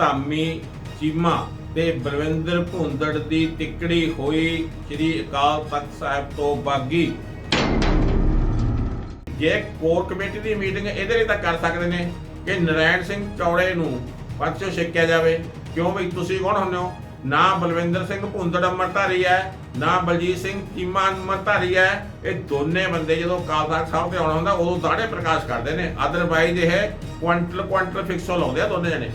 ਧਾਮੀ ਚੀਮਾ ਤੇ ਬਲਵਿੰਦਰ ਭੁੰਦੜ ਦੀ ਤਿੱਕੜੀ ਹੋਈ ਸ੍ਰੀ ਅਕਾਲ ਤਖਤ ਸਾਹਿਬ ਤੋਂ ਬਾਗੀ। ਜੇ ਕੋਰ ਕਮੇਟੀ ਦੀ ਮੀਟਿੰਗ ਇਹਦੇ ਲਈ ਤਾਂ ਕਰ ਸਕਦੇ ਨੇ ਕਿ ਨਰਾਇਣ ਸਿੰਘ ਚੌੜੇ ਨੂੰ ਪਦ ਚੋਂ ਜਾਵੇ। ਕਿਉਂ ਬਈ ਤੁਸੀਂ ਕੌਣ ਹੁੰਦੇ ਹੋ? ਨਾ ਬਲਵਿੰਦਰ ਸਿੰਘ ਭੁੰਦੜ ਅੰਮ੍ਰਿਤਧਾਰੀ ਹੈ, ਨਾ ਬਲਜੀਤ ਸਿੰਘ ਚੀਮਾ ਅੰਮ੍ਰਿਤਧਾਰੀ ਹੈ। ਇਹ ਦੋਨੇ ਬੰਦੇ ਜਦੋਂ ਅਕਾਲ ਤਖਤ ਸਾਹਿਬ ਤੇ ਆਉਣਾ ਹੁੰਦਾ, ਉਦੋਂ ਦਾੜੇ ਪ੍ਰਕਾਸ਼ ਕਰਦੇ ਨੇ। ਅਦਰਵਾਈਜ਼ ਇਹ ਕੁਆਂਟਲ ਕੁਆਂਟਲ ਫਿਕਸੋ ਲਾਉਂਦੇ ਆ ਦੋਨੇ ਜਣੇ।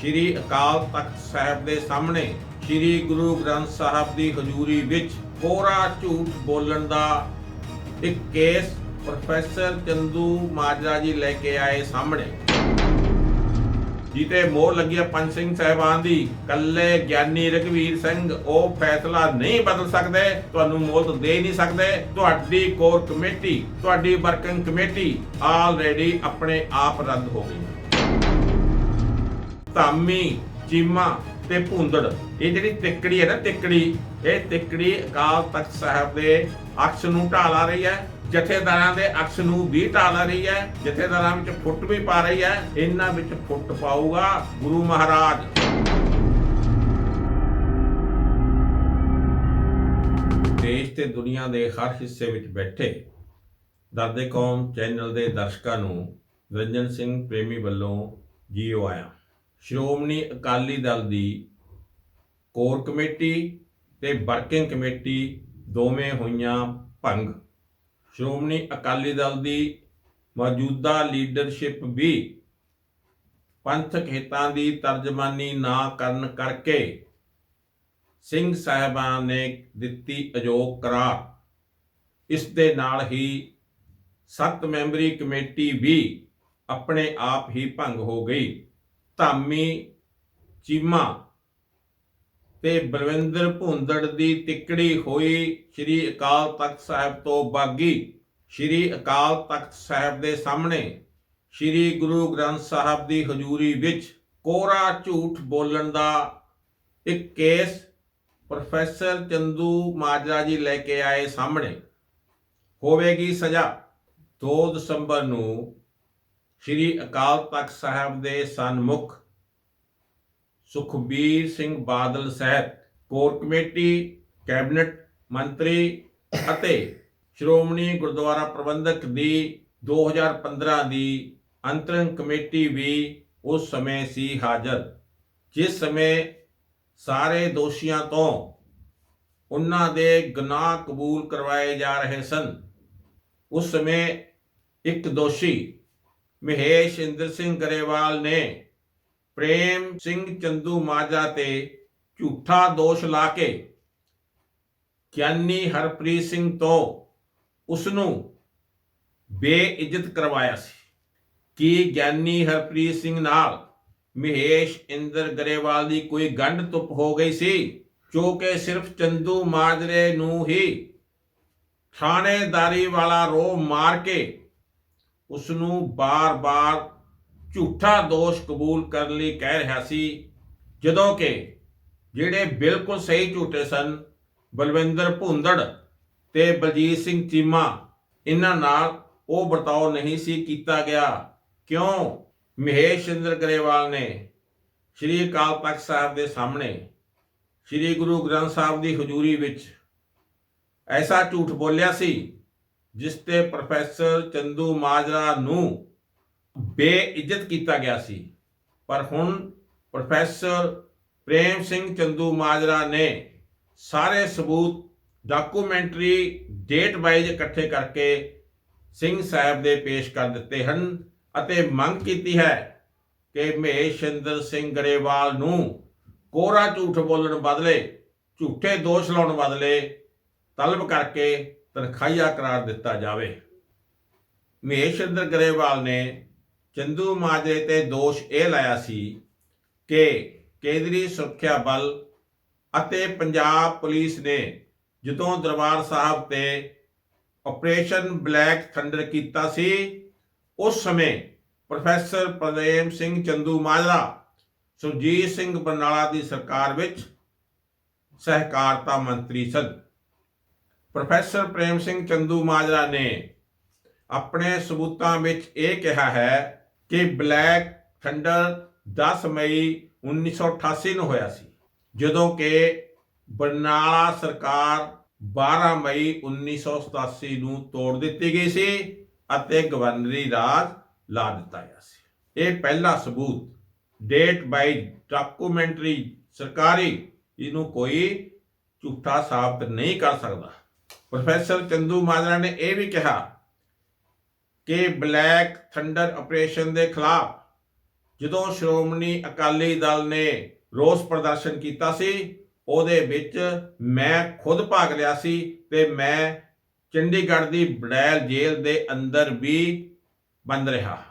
ਸ਼੍ਰੀ ਅਕਾਲ ਤਖਤ ਸਾਹਿਬ ਦੇ ਸਾਹਮਣੇ ਸ਼੍ਰੀ ਗੁਰੂ ਗ੍ਰੰਥ ਸਾਹਿਬ ਦੀ ਹਜ਼ੂਰੀ ਵਿੱਚ ਕੋਰਾ ਝੂਠ ਬੋਲਣ ਦਾ ਇੱਕ ਕੇਸ ਪ੍ਰੋਫੈਸਰ ਚੰਦੂ ਮਾਜਰਾ ਜੀ ਲੈ ਕੇ ਆਏ ਸਾਹਮਣੇ। ਜਿੱਤੇ ਮੋਹਰ ਲੱਗੀ ਹੈ ਪੰਜ ਸਿੰਘ ਸਾਹਿਬਾਨ ਦੀ, ਕੱਲੇ ਗਿਆਨੀ ਰਘਵੀਰ ਸਿੰਘ, ਉਹ ਫੈਸਲਾ ਨਹੀਂ ਬਦਲ ਸਕਦੇ, ਤੁਹਾਨੂੰ ਮੋਹਲਤ ਦੇ ਨਹੀਂ ਸਕਦੇ। ਤੁਹਾਡੀ ਕੋਰ ਕਮੇਟੀ, ਤੁਹਾਡੀ ਵਰਕਿੰਗ ਕਮੇਟੀ ਆਲਰੇਡੀ ਆਪਣੇ ਆਪ ਰੱਦ ਹੋ ਗਈ। ਧਾਮੀ ਚੀਮਾ ਤੇ ਭੁੰਦੜ। ਇਹ ਜਿਹੜੀ ਤਿੱਕੜੀ ਹੈ ਨਾ ਤਿੱਕੜੀ ਇਹ ਤਿੱਕੜੀ ਅਕਾਲ ਤਖਤ ਸਾਹਿਬ ਦੇ ਅਕਸ਼ ਨੂੰ ਢਾਲਾ ਰਹੀ ਹੈ, ਜਥੇਦਾਰਾਂ ਦੇ ਅਕਸ਼ ਨੂੰ ਵੀ ਢਾਲਾ ਰਹੀ ਹੈ, ਜਥੇਦਾਰਾਂ ਵਿੱਚ ਫੁੱਟ ਵੀ ਪਾ ਰਹੀ ਹੈ, ਇਹਨਾਂ ਵਿੱਚ ਫੁੱਟ ਪਾਊਗਾ ਗੁਰੂ ਮਹਾਰਾਜ। ਦੇਸ਼ ਤੇ ਦੁਨੀਆ ਦੇ ਹਰ ਹਿੱਸੇ ਵਿੱਚ ਬੈਠੇ ਦਾਦੇ ਕੌਮ ਚੈਨਲ ਦੇ ਦਰਸ਼ਕਾਂ ਨੂੰ ਨਿਰੰਜਨ ਸਿੰਘ ਪ੍ਰੇਮੀ ਵੱਲੋਂ ਜੀਓ ਆਇਆ। ਸ਼੍ਰੋਮਣੀ ਅਕਾਲੀ ਦਲ ਦੀ ਕੋਰ ਕਮੇਟੀ ਤੇ ਵਰਕਿੰਗ ਕਮੇਟੀ ਦੋਵੇਂ ਹੋਈਆਂ ਭੰਗ। ਸ਼੍ਰੋਮਣੀ ਅਕਾਲੀ ਦਲ ਦੀ ਮੌਜੂਦਾ ਲੀਡਰਸ਼ਿਪ ਵੀ ਪੰਥਕ ਹਿੱਤਾਂ ਦੀ ਤਰਜਮਾਨੀ ਨਾ ਕਰਨ ਕਰਕੇ ਸਿੰਘ ਸਾਹਿਬਾਨ ਨੇ ਦਿੱਤੀ ਅਯੋਗ ਕਰਾਰ। ਇਸ ਦੇ ਨਾਲ ਹੀ ਸੱਤ ਮੈਂਬਰੀ ਕਮੇਟੀ ਵੀ ਆਪਣੇ ਆਪ ਹੀ ਭੰਗ ਹੋ ਗਈ। ਧਾਮੀ ਚੀਮਾ ਤੇ ਬਲਵਿੰਦਰ ਭੁੰਦੜ ਦੀ ਤਿੱਕੜੀ ਹੋਈ ਸ੍ਰੀ ਅਕਾਲ ਤਖਤ ਸਾਹਿਬ ਤੋਂ ਬਾਗੀ। ਸ੍ਰੀ ਅਕਾਲ ਤਖਤ ਸਾਹਿਬ ਦੇ ਸਾਹਮਣੇ ਸ੍ਰੀ ਗੁਰੂ ਗ੍ਰੰਥ ਸਾਹਿਬ ਦੀ ਹਜ਼ੂਰੀ ਵਿੱਚ ਕੋਰਾ ਝੂਠ ਬੋਲਣ ਦਾ ਇੱਕ ਕੇਸ ਪ੍ਰੋਫੈਸਰ ਚੰਦੂ ਮਾਜਰਾ ਜੀ ਲੈ ਕੇ ਆਏ ਸਾਹਮਣੇ। ਹੋਵੇਗੀ ਸਜ਼ਾ 2 ਦਸੰਬਰ ਨੂੰ ਸ੍ਰੀ ਅਕਾਲ ਤਖਤ ਸਾਹਿਬ ਦੇ ਸਨਮੁਖ ਸੁਖਬੀਰ ਸਿੰਘ ਬਾਦਲ ਸਹਿਤ ਕੋਰ ਕਮੇਟੀ, ਕੈਬਨਿਟ ਮੰਤਰੀ ਅਤੇ ਸ਼੍ਰੋਮਣੀ ਗੁਰਦੁਆਰਾ ਪ੍ਰਬੰਧਕ ਦੀ 2015 ਦੀ ਅੰਤਰੰਗ ਕਮੇਟੀ ਵੀ ਉਸ ਸਮੇਂ ਸੀ ਹਾਜ਼ਰ। ਜਿਸ ਸਮੇਂ ਸਾਰੇ ਦੋਸ਼ੀਆਂ ਤੋਂ ਉਹਨਾਂ ਦੇ ਗੁਨਾਹ ਕਬੂਲ ਕਰਵਾਏ ਜਾ ਰਹੇ ਸਨ। ਉਸ ਸਮੇਂ ਇੱਕ ਦੋਸ਼ੀ ਮਹੇਸ਼ ਇੰਦਰ ਸਿੰਘ ਗਰੇਵਾਲ ਨੇ ਪ੍ਰੇਮ ਸਿੰਘ ਚੰਦੂ ਮਾਜਾ ਤੇ ਝੂਠਾ ਦੋਸ਼ ਲਾ ਕੇ ਗਿਆਨੀ ਹਰਪ੍ਰੀਤ ਸਿੰਘ ਤੋਂ ਉਸ ਨੂੰ ਬੇਇੱਜ਼ਤ ਕਰਵਾਇਆ ਸੀ। ਕਿ ਗਿਆਨੀ ਹਰਪ੍ਰੀਤ ਸਿੰਘ ਨਾਲ ਮਹੇਸ਼ ਇੰਦਰ ਗਰੇਵਾਲ ਦੀ ਕੋਈ ਗੰਢ ਤੁਪ ਹੋ ਗਈ ਸੀ, ਜੋ ਕਿ ਸਿਰਫ ਚੰਦੂ ਮਾਜਰੇ ਨੂੰ ਹੀ ਥਾਣੇਦਾਰੀ ਵਾਲਾ ਰੋ ਮਾਰ ਕੇ ਉਸ ਨੂੰ ਬਾਰ-ਬਾਰ ਝੂਠਾ ਦੋਸ਼ ਕਬੂਲ ਕਰਨ ਲਈ ਕਹਿ ਰਿਹਾ ਸੀ, ਜਦੋਂ ਕਿ ਜਿਹੜੇ ਬਿਲਕੁਲ ਸਹੀ ਝੂਠੇ ਸਨ, ਬਲਵਿੰਦਰ ਭੁੰਦੜ ਤੇ ਬਲਜੀਤ ਸਿੰਘ ਚੀਮਾ, ਇਹਨਾਂ ਨਾਲ ਉਹ ਵਰਤਾਓ ਨਹੀਂ ਸੀ ਕੀਤਾ ਗਿਆ। ਕਿਉਂ? ਮਹੇਸ਼ ਚੰਦਰ ਗਰੇਵਾਲ ਨੇ ਸ਼੍ਰੀ ਅਕਾਲ ਤਖਤ ਸਾਹਿਬ ਦੇ ਸਾਹਮਣੇ ਸ਼੍ਰੀ ਗੁਰੂ ਗ੍ਰੰਥ ਸਾਹਿਬ ਦੀ ਹਜ਼ੂਰੀ ਵਿੱਚ ਐਸਾ ਝੂਠ ਬੋਲਿਆ ਸੀ ਜਿਸ ਤੇ ਪ੍ਰੋਫੈਸਰ ਚੰਦੂ ਮਾਜਰਾ ਨੂੰ ਬੇਇੱਜ਼ਤ ਕੀਤਾ ਗਿਆ ਸੀ। ਪਰ ਹੁਣ ਪ੍ਰੋਫੈਸਰ ਪ੍ਰੇਮ ਸਿੰਘ ਚੰਦੂ ਮਾਜਰਾ ਨੇ ਸਾਰੇ ਸਬੂਤ ਡਾਕੂਮੈਂਟਰੀ ਡੇਟ ਵਾਈਜ਼ ਇਕੱਠੇ ਕਰਕੇ ਸਿੰਘ ਸਾਹਿਬ ਦੇ ਪੇਸ਼ ਕਰ ਦਿੱਤੇ ਹਨ ਅਤੇ ਮੰਗ ਕੀਤੀ ਹੈ ਕਿ ਮਹੇਸ਼ਿੰਦਰ ਸਿੰਘ ਗਰੇਵਾਲ ਨੂੰ ਕੋਰਾ ਝੂਠ ਬੋਲਣ ਬਦਲੇ ਝੂਠੇ ਦੋਸ਼ ਲਾਉਣ ਬਦਲੇ ਤਲਬ ਕਰਕੇ ਤਨਖਾਹੀਆ ਕਰਾਰ ਦਿੱਤਾ ਜਾਵੇ। ਮਹੇਸ਼ਿੰਦਰ ਗਰੇਵਾਲ ਨੇ ਚੰਦੂ ਮਾਜਰੇ ਤੇ ਦੋਸ਼ ਇਹ ਲਾਇਆ ਸੀ ਕਿ ਕੇਂਦਰੀ ਸੁਰੱਖਿਆ ਬਲ ਅਤੇ ਪੰਜਾਬ ਪੁਲਿਸ ਨੇ ਜਦੋਂ ਦਰਬਾਰ ਸਾਹਿਬ ਤੇ ਆਪਰੇਸ਼ਨ ਬਲੈਕ ਥੰਡਰ ਕੀਤਾ ਸੀ, ਉਸ ਸਮੇਂ ਪ੍ਰੋਫੈਸਰ ਪ੍ਰਦੇਮ ਸਿੰਘ ਚੰਦੂ ਮਾਜਰਾ, ਸੁਰਜੀਤ ਸਿੰਘ ਬਰਨਾਲਾ ਦੀ ਸਰਕਾਰ ਵਿੱਚ ਸਹਿਕਾਰਤਾ ਮੰਤਰੀ ਸਨ। ਪ੍ਰੋਫੈਸਰ ਪ੍ਰੇਮ ਸਿੰਘ ਚੰਦੂ ਮਾਜਰਾ ਨੇ ਆਪਣੇ ਸਬੂਤਾਂ ਵਿੱਚ ਇਹ ਕਿਹਾ ਹੈ ਕਿ ਬਲੈਕ ਥੰਡਰ 10 ਮਈ 1988 ਨੂੰ ਹੋਇਆ ਸੀ, ਜਦੋਂ ਕਿ ਬਰਨਾਲਾ ਸਰਕਾਰ 12 ਮਈ 1987 ਨੂੰ ਤੋੜ ਦਿੱਤੀ ਗਈ ਸੀ ਅਤੇ ਗਵਰਨਰੀ ਰਾਜ ਲਾ ਦਿੱਤਾ ਗਿਆ ਸੀ। ਇਹ ਪਹਿਲਾ ਸਬੂਤ ਡੇਟ ਬਾਈ ਡਾਕੂਮੈਂਟਰੀ ਸਰਕਾਰੀ, ਇਹਨੂੰ ਕੋਈ ਝੂਠਾ ਸਾਬਤ ਨਹੀਂ ਕਰ ਸਕਦਾ। ਪ੍ਰੋਫੈਸਰ ਚੰਦੂ ਮਾਜਰਾ ਨੇ ਇਹ ਵੀ ਕਿਹਾ ਕਿ ਬਲੈਕ ਥੰਡਰ ਆਪਰੇਸ਼ਨ ਦੇ ਖਿਲਾਫ ਜਦੋਂ ਸ਼੍ਰੋਮਣੀ ਅਕਾਲੀ ਦਲ ਨੇ ਰੋਸ ਪ੍ਰਦਰਸ਼ਨ ਕੀਤਾ ਸੀ, ਉਹਦੇ ਵਿੱਚ ਮੈਂ ਖੁਦ ਭਾਗ ਲਿਆ ਸੀ ਤੇ ਮੈਂ ਚੰਡੀਗੜ੍ਹ ਦੀ ਬੜੈਲ ਜੇਲ੍ਹ ਦੇ ਅੰਦਰ ਵੀ ਬੰਦ ਰਿਹਾ।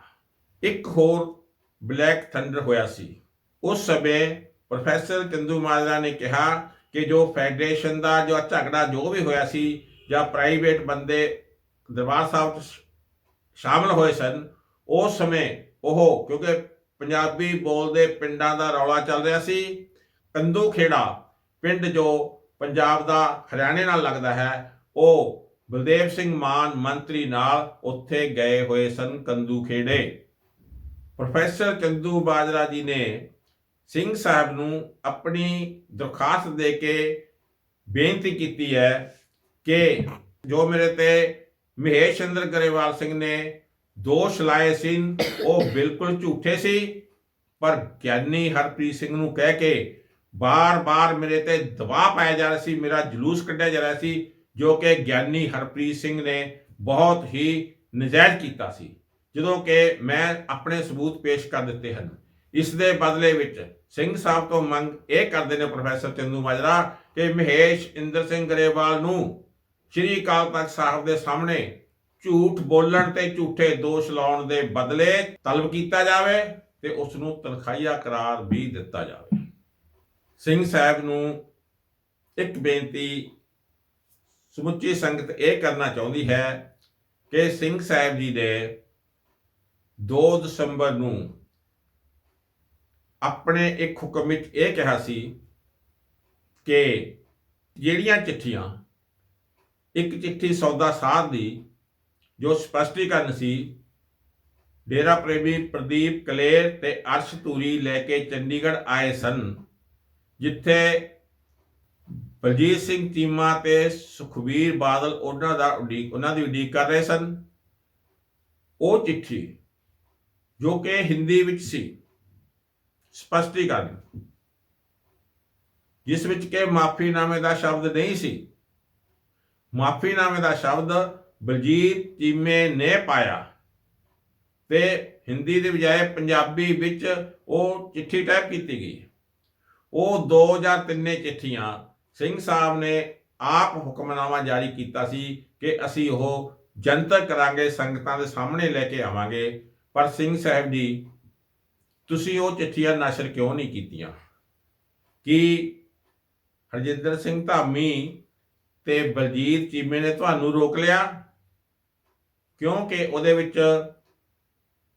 ਇੱਕ ਹੋਰ ਬਲੈਕ ਥੰਡਰ ਹੋਇਆ ਸੀ। ਉਸ ਸਮੇਂ ਪ੍ਰੋਫੈਸਰ ਚੰਦੂ ਮਾਜਰਾ ਨੇ ਕਿਹਾ ਕਿ ਜੋ ਫੈਡਰੇਸ਼ਨ ਦਾ, ਜੋ ਝਗੜਾ ਜੋ ਵੀ ਹੋਇਆ ਸੀ, ਜਾਂ ਪ੍ਰਾਈਵੇਟ ਬੰਦੇ ਦਰਬਾਰ ਸਾਹਿਬ 'ਚ ਸ਼ਾਮਲ ਹੋਏ ਸਨ, ਉਸ ਸਮੇਂ ਉਹ, ਕਿਉਂਕਿ ਪੰਜਾਬੀ ਬੋਲਦੇ ਪਿੰਡਾਂ ਦਾ ਰੌਲਾ ਚੱਲ ਰਿਹਾ ਸੀ ਕੰਦੂ ਖੇੜਾ ਪਿੰਡ ਜੋ ਪੰਜਾਬ ਦਾ ਹਰਿਆਣੇ ਨਾਲ ਲੱਗਦਾ ਹੈ, ਉਹ ਬਲਦੇਵ ਸਿੰਘ ਮਾਨ ਮੰਤਰੀ ਨਾਲ ਉੱਥੇ ਗਏ ਹੋਏ ਸਨ ਕੰਦੂ ਖੇੜੇ ਪ੍ਰੋਫੈਸਰ ਚੰਦੂ ਬਾਜਰਾ ਜੀ ਨੇ ਸਿੰਘ ਸਾਹਿਬ ਨੂੰ ਆਪਣੀ ਦਰਖਾਸਤ ਦੇ ਕੇ ਬੇਨਤੀ ਕੀਤੀ ਹੈ ਕਿ ਜੋ ਮੇਰੇ ਤੇ ਮਹੇਸ਼ ਚੰਦਰ ਗਰੇਵਾਲ ਸਿੰਘ ਨੇ ਦੋਸ਼ ਲਾਏ ਸੀ, ਉਹ ਬਿਲਕੁਲ ਝੂਠੇ ਸੀ। ਪਰ ਗਿਆਨੀ ਹਰਪ੍ਰੀਤ ਸਿੰਘ ਨੂੰ ਕਹਿ ਕੇ ਬਾਰ-ਬਾਰ ਮੇਰੇ ਤੇ ਦਬਾਅ ਪਾਇਆ ਜਾ ਰਿਹਾ ਸੀ, ਮੇਰਾ ਜਲੂਸ ਕੱਢਿਆ ਜਾ ਰਿਹਾ ਸੀ, ਜੋ ਕਿ ਗਿਆਨੀ ਹਰਪ੍ਰੀਤ ਸਿੰਘ ਨੇ ਬਹੁਤ ਹੀ ਨਜਾਇਜ਼ ਕੀਤਾ ਸੀ। ਜਦੋਂ ਕਿ ਮੈਂ ਆਪਣੇ ਸਬੂਤ ਪੇਸ਼ ਕਰ ਦਿੱਤੇ ਹਨ। ਇਸ ਦੇ ਬਦਲੇ ਵਿੱਚ ਸਿੰਘ ਸਾਹਿਬ ਤੋਂ ਮੰਗ ਇਹ ਕਰਦੇ ਨੇ ਪ੍ਰੋਫੈਸਰ ਚੰਦੂ ਮਾਜਰਾ ਕਿ ਮਹੇਸ਼ ਇੰਦਰ ਸਿੰਘ ਗਰੇਵਾਲ ਨੂੰ ਸ਼੍ਰੀ ਅਕਾਲ ਤਖਤ ਸਾਹਿਬ ਦੇ ਸਾਹਮਣੇ ਝੂਠ ਬੋਲਣ ਤੇ ਝੂਠੇ ਦੋਸ਼ ਲਾਉਣ ਦੇ ਬਦਲੇ ਤਲਬ ਕੀਤਾ ਜਾਵੇ ਤੇ ਉਸ ਨੂੰ ਤਨਖਾਹੀਆ ਕਰਾਰ ਵੀ ਦਿੱਤਾ ਜਾਵੇ। ਸਿੰਘ ਸਾਹਿਬ ਨੂੰ ਇੱਕ ਬੇਨਤੀ ਸਮੁੱਚੀ ਸੰਗਤ ਇਹ ਕਰਨਾ ਚਾਹੁੰਦੀ ਹੈ ਕਿ ਸਿੰਘ ਸਾਹਿਬ ਜੀ ਨੇ 2 ਦਸੰਬਰ ਨੂੰ ਆਪਣੇ ਇੱਕ ਹੁਕਮ ਵਿੱਚ ਇਹ ਕਿਹਾ ਸੀ ਕਿ ਜਿਹੜੀਆਂ ਚਿੱਠੀਆਂ, ਇੱਕ ਚਿੱਠੀ ਸੌਦਾ ਸਾਧ ਦੀ, ਜੋ ਸਪਸ਼ਟੀਕਰਨ ਸੀ, ਡੇਰਾ ਪ੍ਰੇਮੀ ਪ੍ਰਦੀਪ ਕਲੇਰ ਤੇ ਅਰਸ਼ ਧੂਰੀ ਲੈ ਕੇ ਚੰਡੀਗੜ੍ਹ ਆਏ ਸਨ, ਜਿੱਥੇ ਬਲਜੀਤ ਸਿੰਘ ਚੀਮਾ ਤੇ ਸੁਖਬੀਰ ਬਾਦਲ ਉਹਨਾਂ ਦਾ ਉਡੀਕ, ਉਹਨਾਂ ਦੀ ਉਡੀਕ ਕਰ ਰਹੇ ਸਨ। ਉਹ ਚਿੱਠੀ ਜੋ ਕਿ ਹਿੰਦੀ ਵਿੱਚ ਸੀ ਸਪਸ਼ਟੀਕਰਨ। ਜਿਸ ਵਿੱਚ ਕਿ ਮਾਫੀਨਾਮੇ ਦਾ ਸ਼ਬਦ ਨਹੀਂ ਸੀ। ਮਾਫੀਨਾਮੇ ਦਾ ਸ਼ਬਦ ਬਲਜੀਤ ਚੀਮੇ ਨੇ ਪਾਇਆ। ਤੇ ਹਿੰਦੀ ਦੇ ਬਜਾਏ ਪੰਜਾਬੀ ਵਿੱਚ ਉਹ ਚਿੱਠੀ ਟਾਈਪ ਕੀਤੀ ਗਈ। ਉਹ ਦੋ ਜਾਂ ਤਿੰਨੇ ਚਿੱਠੀਆਂ ਸਿੰਘ ਸਾਹਿਬ ਨੇ ਆਪ ਹੁਕਮਨਾਮਾ ਜਾਰੀ ਕੀਤਾ ਸੀ ਕਿ ਅਸੀਂ ਉਹ ਜਨਤਕ ਕਰਾਂਗੇ, ਸੰਗਤਾਂ ਦੇ ਸਾਹਮਣੇ ਲੈ ਕੇ ਆਵਾਂਗੇ। ਪਰ ਸਿੰਘ ਸਾਹਿਬ ਜੀ ਤੁਸੀਂ ਉਹ ਚਿੱਠੀਆਂ ਨਸ਼ਰ ਕਿਉਂ ਨਹੀਂ ਕੀਤੀਆਂ? ਕਿ ਹਰਜਿੰਦਰ ਸਿੰਘ ਧਾਮੀ ਤੇ ਬਲਜੀਤ ਚੀਮੇ ਨੇ ਤੁਹਾਨੂੰ ਰੋਕ ਲਿਆ? ਕਿਉਂਕਿ ਉਹਦੇ ਵਿੱਚ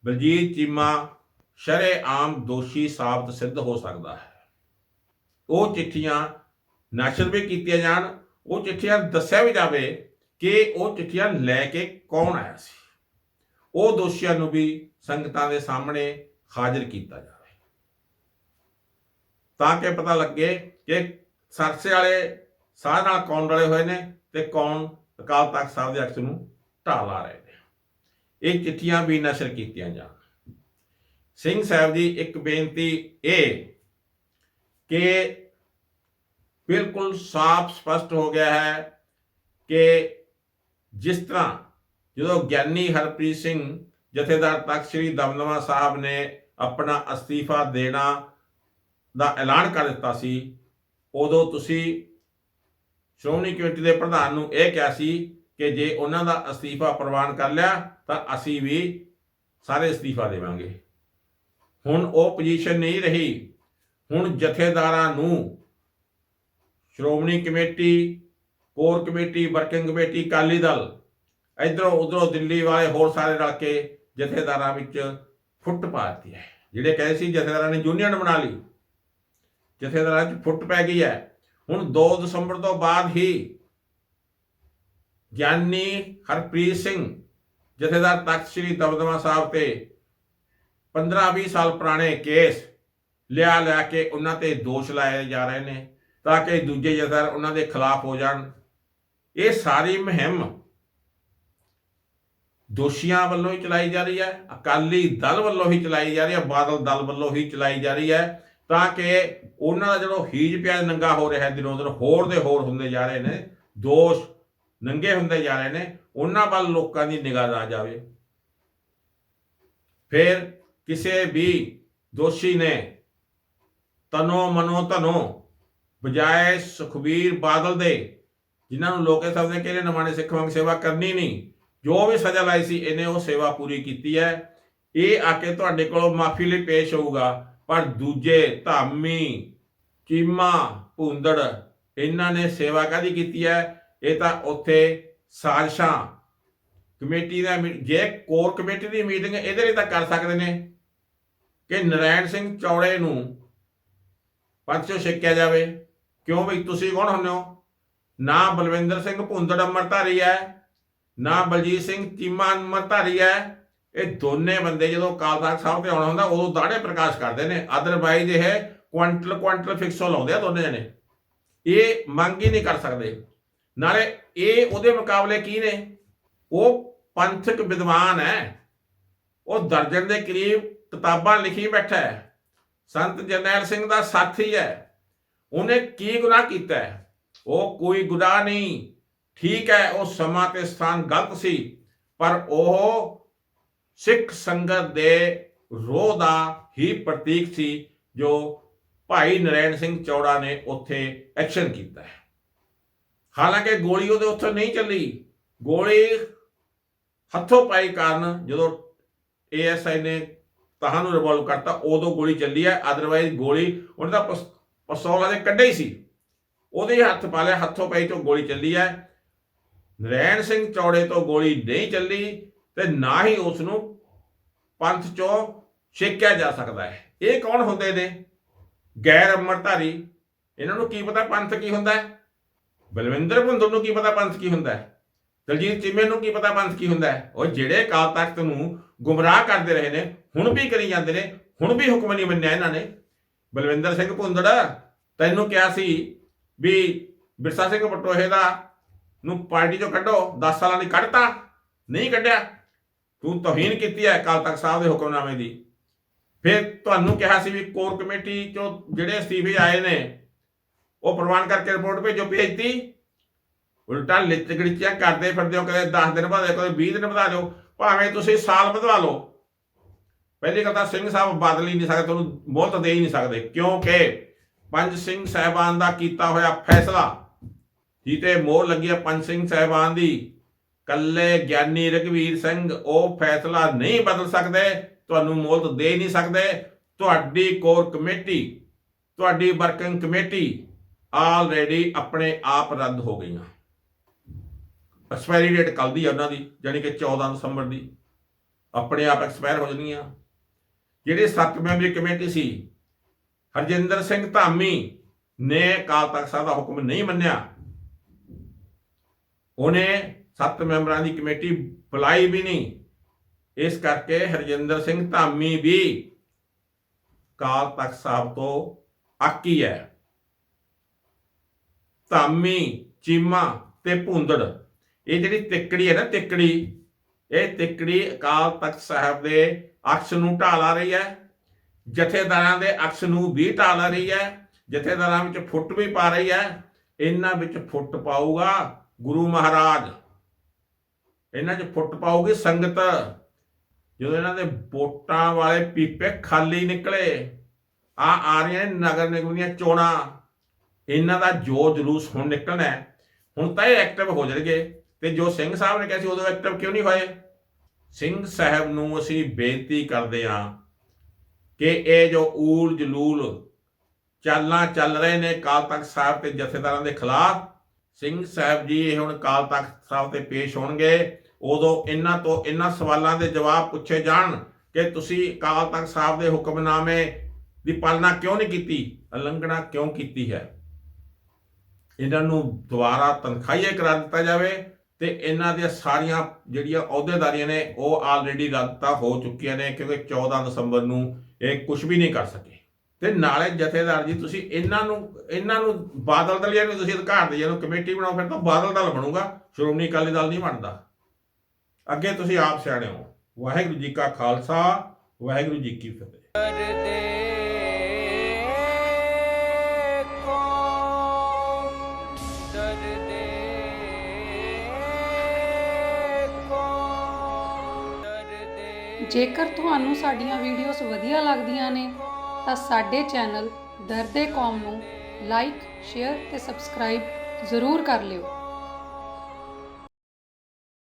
ਬਲਜੀਤ ਚੀਮਾ ਸ਼ਰੇਆਮ ਦੋਸ਼ੀ ਸਾਬਤ ਸਿੱਧ ਹੋ ਸਕਦਾ ਹੈ। ਉਹ ਚਿੱਠੀਆਂ ਨਸ਼ਰ ਵੀ ਕੀਤੀਆਂ ਜਾਣ, ਉਹ ਚਿੱਠੀਆਂ ਦੱਸਿਆ ਵੀ ਜਾਵੇ ਕਿ ਉਹ ਚਿੱਠੀਆਂ ਲੈ ਕੇ ਕੌਣ ਆਇਆ ਸੀ। ਉਹ ਦੋਸ਼ੀਆਂ ਨੂੰ ਵੀ ਸੰਗਤਾਂ ਦੇ ਸਾਹਮਣੇ ਹਾਜ਼ਰ ਕੀਤਾ ਜਾਵੇ। ਤਾਂ ਕਿ ਪਤਾ ਲੱਗੇ ਕਿ ਸਰਸੇ ਵਾਲੇ ਸਾਹ ਨਾਲ ਕੌਣ ਰਲੇ ਹੋਏ ਨੇ ਤੇ ਕੌਣ ਅਕਾਲ ਤਖਤ ਸਾਹਿਬ ਦੇ ਅਕਸ ਨੂੰ ਢਾਹ ਲਾ ਰਹੇ ਨੇ। ਇਹ ਚਿੱਠੀਆਂ ਵੀ ਨਸ਼ਰ ਕੀਤੀਆਂ ਜਾਣ। ਸਿੰਘ ਸਾਹਿਬ ਦੀ ਇੱਕ ਬੇਨਤੀ ਇਹ ਕਿ ਬਿਲਕੁਲ ਸਾਫ਼ ਸਪਸ਼ਟ ਹੋ ਗਿਆ ਹੈ ਕਿ ਜਿਸ ਤਰ੍ਹਾਂ ਜਦੋਂ ਗਿਆਨੀ ਹਰਪ੍ਰੀਤ ਸਿੰਘ ਜਥੇਦਾਰ ਤਖਤ ਸ੍ਰੀ ਦਮਦਮਾ ਸਾਹਿਬ ਨੇ ਆਪਣਾ ਅਸਤੀਫਾ ਦੇਣਾ ਦਾ ਐਲਾਨ ਕਰ ਦਿੱਤਾ ਸੀ। ਉਦੋਂ ਤੁਸੀਂ ਸ਼੍ਰੋਮਣੀ ਕਮੇਟੀ ਦੇ ਪ੍ਰਧਾਨ ਨੂੰ ਇਹ ਕਿਹਾ ਸੀ ਕਿ ਜੇ ਉਹਨਾਂ ਦਾ ਅਸਤੀਫਾ ਪ੍ਰਵਾਨ ਕਰ ਲਿਆ, ਤਾਂ ਅਸੀਂ ਵੀ ਸਾਰੇ ਅਸਤੀਫਾ ਦੇਵਾਂਗੇ। ਹੁਣ ਉਹ ਪੋਜੀਸ਼ਨ ਨਹੀਂ ਰਹੀ। ਹੁਣ ਜਥੇਦਾਰਾਂ ਨੂੰ Shiromani committee, core committee, working committee, Akali Dal ਇਧਰੋਂ ਉਧਰੋਂ ਦਿੱਲੀ ਵਾਲੇ ਹੋਰ ਸਾਰੇ ਰਲ ਕੇ ਜਥੇਦਾਰਾਂ ਵਿੱਚ ਫੁੱਟ ਪਾਤੀ ਹੈ। ਜਿਹੜੇ ਕਹੇ ਸੀ ਜਥੇਦਾਰਾਂ ਨੇ ਯੂਨੀਅਨ ਬਣਾ ਲਈ, ਜਥੇਦਾਰਾਂ 'ਚ ਫੁੱਟ ਪੈ ਗਈ ਹੈ। ਹੁਣ 2 ਦਸੰਬਰ ਤੋਂ ਬਾਅਦ ਹੀ ਗਿਆਨੀ ਹਰਪ੍ਰੀਤ ਸਿੰਘ, ਜਥੇਦਾਰ ਤਖਤ ਸ੍ਰੀ ਦਮਦਮਾ ਸਾਹਿਬ ਤੇ 15-20 ਸਾਲ ਪੁਰਾਣੇ ਕੇਸ ਲਿਆ ਲਿਆ ਕੇ ਉਹਨਾਂ ਤੇ ਦੋਸ਼ ਲਾਏ ਜਾ ਰਹੇ ਨੇ, ਤਾਂ ਕਿ ਦੂਜੇ ਜਥੇਦਾਰ ਉਹਨਾਂ ਦੇ ਖਿਲਾਫ ਹੋ ਜਾਣ। ਇਹ ਸਾਰੀ ਮੁਹਿੰਮ ਦੋਸ਼ੀਆਂ ਵੱਲੋਂ ਹੀ ਚਲਾਈ ਜਾ ਰਹੀ ਹੈ, ਅਕਾਲੀ ਦਲ ਵੱਲੋਂ ਹੀ ਚਲਾਈ ਜਾ ਰਹੀ ਹੈ, ਬਾਦਲ ਦਲ ਵੱਲੋਂ ਹੀ ਚਲਾਈ ਜਾ ਰਹੀ ਹੈ, ਤਾਂ ਕਿ ਉਹਨਾਂ ਦਾ ਜਿਹੜਾ ਹੀਜ ਪਿਆਜ ਨੰਗਾ ਹੋ ਰਿਹਾ ਹੈ ਦਿਨੋਂ ਦਿਨ, ਹੋਰ ਦੇ ਹੋਰ ਹੁੰਦੇ ਜਾ ਰਹੇ ਨੇ, ਦੋਸ਼ ਨੰਗੇ ਹੁੰਦੇ ਜਾ ਰਹੇ ਨੇ, ਉਹਨਾਂ ਵੱਲ ਲੋਕਾਂ ਦੀ ਨਿਗਾਹ ਨਾ ਜਾਵੇ। ਫਿਰ ਕਿਸੇ ਵੀ ਦੋਸ਼ੀ ਨੇ ਤਨੋ ਮਨੋ ਧਨੋ ਬਜਾਏ ਸੁਖਬੀਰ ਬਾਦਲ ਦੇ, ਜਿਨ੍ਹਾਂ ਨੂੰ ਲੋਕੇ ਸਮਝਦੇ ਕਿ ਇਹਨੇ ਨਮਾਣੇ ਸਿੱਖ ਵਾਂਗ ਸੇਵਾ ਕਰਨੀ ਨਹੀਂ ਜੋ ਵੀ ਸਜ਼ਾ ਲਾਈ ਸੀ, ਇਹਨੇ ਉਹ ਸੇਵਾ ਪੂਰੀ ਕੀਤੀ ਹੈ। ਇਹ ਆ ਕੇ ਤੁਹਾਡੇ ਕੋਲੋਂ ਮਾਫੀ ਲਈ ਪੇਸ਼ ਹੋਊਗਾ। ਪਰ ਦੂਜੇ ਧਾਮੀ, ਚੀਮਾ, ਭੁੰਦੜ, ਇਹਨਾਂ ਨੇ ਸੇਵਾ ਕਾਦੀ ਕੀਤੀ ਹੈ? ਇਹ ਤਾਂ ਉੱਥੇ ਸਾਜ਼ਿਸ਼ਾਂ ਕਮੇਟੀ ਦਾ ਮੀ- ਜੇ ਕੋਰ ਕਮੇਟੀ ਦੀ ਮੀਟਿੰਗ ਇਹਦੇ ਲਈ ਤਾਂ ਕਰ ਸਕਦੇ ਨੇ ਕਿ ਨਰੈਣ ਸਿੰਘ ਚੌੜੇ ਨੂੰ ਪੰਜ ਚੋਂ ਛਕਿਆ ਜਾਵੇ। ਕਿਉਂ ਬਈ ਤੁਸੀਂ ਕੌਣ ਹੁੰਦੇ ਹੋ? ਨਾ ਬਲਵਿੰਦਰ ਸਿੰਘ ਭੁੰਦੜ ਅੰਮ੍ਰਿਤਧਾਰੀ ਹੈ। ਨਾ ਬਲਜੀਤ ਸਿੰਘ ਚੀਮਾ ਅੰਮ੍ਰਿਤਧਾਰੀ ਹੈ। ਇਹ ਦੋਨੇ ਬੰਦੇ ਜਦੋਂ ਅਕਾਲ ਤਖਤ ਸਾਹਿਬ ਤੇ ਆਉਣਾ ਹੁੰਦਾ, ਉਦੋਂ ਦਾੜੇ ਪ੍ਰਕਾਸ਼ ਕਰਦੇ ਨੇ। ਅਦਰਵਾਈਜ਼ ਇਹ ਕੁਆਂਟਲ ਕੁਆਂਟਲ ਫਿਕਸੋ ਲਾਉਂਦੇ ਆ ਦੋਨੇ ਜਣੇ। ਇਹ ਮੰਗ ਹੀ ਨਹੀਂ ਕਰ ਸਕਦੇ। ਨਾਲੇ ਇਹ ਉਹਦੇ ਮੁਕਾਬਲੇ ਕੀ ਨੇ? ਉਹ ਪੰਥਕ ਵਿਦਵਾਨ ਹੈ। ਉਹ ਦਰਜਨ ਦੇ ਕਰੀਬ ਕਿਤਾਬਾਂ ਲਿਖੀ ਬੈਠਾ ਹੈ। ਸੰਤ ਜਰਨੈਲ ਸਿੰਘ ਦਾ ਸਾਥੀ ਹੈ। ਉਹਨੇ ਕੀ ਗੁਨਾਹ ਕੀਤਾ ਹੈ? ਉਹ ਕੋਈ ਗੁਨਾਹ ਨਹੀਂ। ਠੀਕ ਹੈ, ਉਹ ਸਮਾਂ ਤੇ ਸਥਾਨ ਗਲਤ ਸੀ, ਪਰ ਉਹ ਸਿੱਖ ਸੰਗਤ ਦੇ ਰੋਹ ਦਾ ਹੀ ਪ੍ਰਤੀਕ ਸੀ, ਜੋ ਭਾਈ ਨਰੈਣ ਸਿੰਘ ਚੌੜਾ ਨੇ ਉੱਥੇ ਐਕਸ਼ਨ ਕੀਤਾ ਹੈ। ਹਾਲਾਂਕਿ ਗੋਲੀ ਉਹਦੇ ਉੱਥੇ ਨਹੀਂ ਚੱਲੀ। ਗੋਲੀ ਹੱਥੋਂ ਪਾਈ ਕਾਰਨ ਜਦੋਂ ਏਐਸਆਈ ਨੇ ਤੁਹਾਨੂੰ ਰਿਵੋਲਵ ਕਰਤਾ, ਉਦੋਂ ਗੋਲੀ ਚੱਲੀ ਹੈ। ਅਦਰਵਾਈਜ਼ ਗੋਲੀ ਉਹਨੇ ਤਾਂ ਪਸ- ਪਿਸਤੌਲ ਦੇ ਕੱਢੇ ਹੀ ਸੀ। ਉਹਦੇ ਹੀ ਹੱਥ ਪਾ ਲਿਆ, ਹੱਥੋਂ ਪਾਈ ਤੋਂ ਗੋਲੀ ਚੱਲੀ ਹੈ। ਨਰੈਣ ਸਿੰਘ ਚੌੜੇ ਤੋਂ ਗੋਲੀ ਨਹੀਂ ਚੱਲੀ ਤੇ ਨਾ ਹੀ ਉਸ ਨੂੰ ਪੰਥ ਚੋਂ ਛੇਕਿਆ ਜਾ ਸਕਦਾ ਹੈ। ਇਹ ਕੌਣ ਹੁੰਦੇ ਨੇ? ਗੈਰ ਅੰਮ੍ਰਿਤਧਾਰੀ। ਇਹਨਾਂ ਨੂੰ ਕੀ ਪਤਾ ਪੰਥ ਕੀ ਹੁੰਦਾ ਹੈ? ਬਲਵਿੰਦਰ ਭੁੰਦੜ ਨੂੰ ਕੀ ਪਤਾ ਪੰਥ ਕੀ ਹੁੰਦਾ ਹੈ? ਦਲਜੀਤ ਚੀਮੇ ਨੂੰ ਕੀ ਪਤਾ ਪੰਥ ਕੀ ਹੁੰਦਾ ਹੈ? ਉਹ ਜਿਹੜੇ ਕਾਲ ਤਖਤ ਨੂੰ ਗੁੰਮਰਾਹ ਕਰਦੇ ਰਹੇ ਨੇ, ਹੁਣ ਵੀ ਕਰੀ ਜਾਂਦੇ ਨੇ, ਹੁਣ ਵੀ ਹੁਕਮ ਨਹੀਂ ਮੰਨਿਆ ਇਹਨਾਂ ਨੇ। ਬਲਵਿੰਦਰ ਸਿੰਘ ਭੁੰਦੜ ਤੈਨੂੰ ਕਿਹਾ ਸੀ ਵੀ ਬਿਰਸਾ ਸਿੰਘ ਪਟੋਹੇ ਦਾ ਨੂੰ ਪਾਰਟੀ ਚੋਂ ਕੱਢੋ 10 ਸਾਲਾਂ ਦੀ ਕੱਢਤਾ, ਨਹੀਂ ਕੱਢਿਆ। ਤੂੰ ਤੋਹੀਨ ਕੀਤੀ ਹੈ ਕਾਲ ਤਖਤ ਸਾਹਿਬ ਦੇ ਹੁਕਮਨਾਮੇ ਦੀ। ਫਿਰ ਤੁਹਾਨੂੰ ਕਿਹਾ ਸੀ ਵੀ ਕੋਰ ਕਮੇਟੀ ਚੋਂ ਜਿਹੜੇ ਅਸਤੀਫੇ ਆਏ ਨੇ, ਉਹ ਪ੍ਰਵਾਨ ਕਰਕੇ ਰਿਪੋਰਟ ਭੇਜੋ, ਭੇਜਤੀ। ਉਲਟਾ ਲਿੱਤ ਕਰਦੇ ਫਿਰਦੇ ਹੋ, ਕਦੇ 10 ਦਿਨ ਵਧਾ ਦਿਓ, ਕਦੇ 20 ਦਿਨ ਵਧਾ ਦਿਓ, ਭਾਵੇਂ ਤੁਸੀਂ ਸਾਲ ਵਧਵਾ ਲਓ। ਪਹਿਲੀ ਗੱਲ ਤਾਂ ਸਿੰਘ ਸਾਹਿਬ ਬਦਲ ਹੀ ਨਹੀਂ ਸਕਦੇ, ਤੁਹਾਨੂੰ ਬਹੁਤ ਦੇ ਹੀ ਨਹੀਂ ਸਕਦੇ, ਕਿਉਂਕਿ ਪੰਜ ਸਿੰਘ ਸਾਹਿਬਾਨ ਦਾ ਕੀਤਾ ਹੋਇਆ ਫੈਸਲਾ ਜਿੱਤੇ ਮੋਹਰ ਲੱਗਿਆ ਹੈ ਪੰਜ ਸਿੰਘ ਸਾਹਿਬਾਨ ਦੀ। ਕੱਲੇ ਗਿਆਨੀ ਰਘਵੀਰ ਸਿੰਘ, ਉਹ ਫੈਸਲਾ ਨਹੀਂ ਬਦਲ ਸਕਦੇ, ਤੁਹਾਨੂੰ ਮੁਹਲਤ ਦੇ ਨਹੀਂ ਸਕਦੇ। ਤੁਹਾਡੀ ਕੋਰ ਕਮੇਟੀ, ਤੁਹਾਡੀ ਵਰਕਿੰਗ ਕਮੇਟੀ ਆਲਰੇਡੀ ਆਪਣੇ ਆਪ ਰੱਦ ਹੋ ਗਈਆਂ। ਐਕਸਪਾਇਰੀ ਡੇਟ ਕੱਲ ਦੀ ਆ ਉਹਨਾਂ ਦੀ ਯਾਨੀ ਕਿ 14 ਦਸੰਬਰ ਦੀ। ਆਪਣੇ ਆਪ ਐਕਸਪਾਇਰ ਹੋ ਜਾਣਗੀਆਂ ਜਿਹੜੇ ਸੱਤ ਮੈਂਬਰੀ ਕਮੇਟੀ ਸੀ, ਹਰਜਿੰਦਰ ਸਿੰਘ ਧਾਮੀ ਨੇ ਅਕਾਲ ਤਖਤ ਸਾਹਿਬ ਦਾ ਹੁਕਮ ਨਹੀਂ ਮੰਨਿਆ। ਉਹਨੇ ਸੱਤ ਮੈਂਬਰਾਂ ਦੀ ਕਮੇਟੀ ਬੁਲਾਈ ਵੀ ਨਹੀਂ। ਇਸ ਕਰਕੇ ਹਰਜਿੰਦਰ ਸਿੰਘ ਧਾਮੀ ਵੀ ਅਕਾਲ ਤਖਤ ਸਾਹਿਬ ਤੋਂ ਆਕੀ ਹੈ। ਧਾਮੀ, ਚੀਮਾ ਤੇ ਭੁੰਦੜ, ਇਹ ਜਿਹੜੀ ਤਿੱਕੜੀ ਹੈ ਨਾ ਤਿੱਕੜੀ, ਇਹ ਤਿੱਕੜੀ ਅਕਾਲ ਤਖਤ ਸਾਹਿਬ ਦੇ ਅਕਸ ਨੂੰ ਢਾਲ ਰਹੀ ਹੈ। ਜਥੇਦਾਰਾਂ ਦੇ ਅਕਸ ਨੂੰ ਵੀ ਢਾਲ ਰਹੀ ਹੈ। ਜਥੇਦਾਰਾਂ ਵਿੱਚ ਫੁੱਟ ਵੀ ਪਾ ਰਹੀ ਹੈ। ਇਹਨਾਂ ਵਿੱਚ ਫੁੱਟ ਪਾਊਗਾ। ਗੁਰੂ ਮਹਾਰਾਜ, ਇਹਨਾਂ 'ਚ ਫੁੱਟ ਪਾਊਗੀ ਸੰਗਤ। ਜਦੋਂ ਇਹਨਾਂ ਦੇ ਵੋਟਾਂ ਵਾਲੇ ਪੀਪੇ ਖਾਲੀ ਨਿਕਲੇ, ਆ ਆ ਰਹੀਆਂ ਨੇ ਨਗਰ ਨਿਗਮ ਦੀਆਂ ਚੋਣਾਂ। ਇਹਨਾਂ ਦਾ ਜੋ ਜਲੂਸ ਹੁਣ ਨਿਕਲਣਾ ਹੁਣ ਤਾਂ ਇਹ ਐਕਟਿਵ ਹੋ ਜਾਣਗੇ। ਤੇ ਜੋ ਸਿੰਘ ਸਾਹਿਬ ਨੇ ਕਿਹਾ ਸੀ, ਉਦੋਂ ਐਕਟਿਵ ਕਿਉਂ ਨਹੀਂ ਹੋਏ? ਸਿੰਘ ਸਾਹਿਬ ਨੂੰ ਅਸੀਂ ਬੇਨਤੀ ਕਰਦੇ ਹਾਂ ਕਿ ਇਹ ਜੋ ਊਲ ਜਲੂਲ ਚਾਲਾਂ ਚੱਲ ਰਹੇ ਨੇ ਕਾਲ ਤਖਤ ਸਾਹਿਬ ਤੇ ਜਥੇਦਾਰਾਂ ਦੇ ਖਿਲਾਫ ਸਿੰਘ ਸਾਹਿਬ ਜੀ ਇਹ ਹੁਣ ਕਾਲ ਤਖਤ ਸਾਹਿਬ ਤੇ ਪੇਸ਼ ਹੋਣਗੇ। ਉਦੋਂ ਇਹਨਾਂ ਤੋਂ ਇਹਨਾਂ ਸਵਾਲਾਂ ਦੇ ਜਵਾਬ ਪੁੱਛੇ ਜਾਣ ਕਿ ਤੁਸੀਂ ਕਾਲ ਤਖਤ ਸਾਹਿਬ ਦੇ ਹੁਕਮਨਾਮੇ ਦੀ ਪਾਲਣਾ ਕਿਉਂ ਨਹੀਂ ਕੀਤੀ? ਉਲੰਘਣਾ ਕਿਉਂ ਕੀਤੀ ਹੈ? ਇਹਨਾਂ ਨੂੰ ਦੁਬਾਰਾ ਤਨਖਾਹੀਏ ਕਰਾ ਦਿੱਤਾ ਜਾਵੇ ਤੇ ਇਹਨਾਂ ਦੀਆਂ ਸਾਰੀਆਂ ਜਿਹੜੀਆਂ ਅਹੁਦੇਦਾਰੀਆਂ ਨੇ, ਉਹ ਆਲਰੇਡੀ ਰੱਦ ਤਾਂ ਹੋ ਚੁੱਕੀਆਂ ਨੇ, ਕਿਉਂਕਿ 14 ਦਸੰਬਰ ਨੂੰ ਇਹ ਕੁਝ ਵੀ ਨਹੀਂ ਕਰ ਸਕੇ। ਤੇ ਨਾਲੇ ਜਥੇਦਾਰ ਜੀ, ਤੁਸੀਂ ਇਹਨਾਂ ਨੂੰ ਇਹਨਾਂ ਨੂੰ ਬਾਦਲ ਦਲ ਨੂੰ ਤੁਸੀਂ ਅਧਿਕਾਰ ਦੇ, ਜਿਹਨੂੰ ਕਮੇਟੀ ਬਣਾਓ, ਫਿਰ ਤਾਂ ਬਾਦਲ ਦਲ ਬਣੂਗਾ। ਸ਼੍ਰੋਮਣੀ ਅਕਾਲੀ ਦਲ ਨਹੀਂ ਬਣਦਾ। ਅੱਗੇ ਤੁਸੀਂ ਆਪ ਸਿਆਣੇ ਹੋ। ਵਾਹਿਗੁਰੂ ਜੀ ਕਾ ਖਾਲਸਾ, ਵਾਹਿਗੁਰੂ ਜੀ ਕੀ ਫਤਿਹ। ਜੇਕਰ ਤੁਹਾਨੂੰ ਸਾਡੀਆਂ ਵੀਡੀਓਜ਼ ਵਧੀਆ ਲੱਗਦੀਆਂ ਨੇ ਤਾਂ ਸਾਡੇ ਚੈਨਲ ਦਰਦੇ ਕੌਮ ਨੂੰ ਲਾਈਕ ਸ਼ੇਅਰ ਤੇ ਸਬਸਕ੍ਰਾਈਬ ਜ਼ਰੂਰ ਕਰ ਲਿਓ।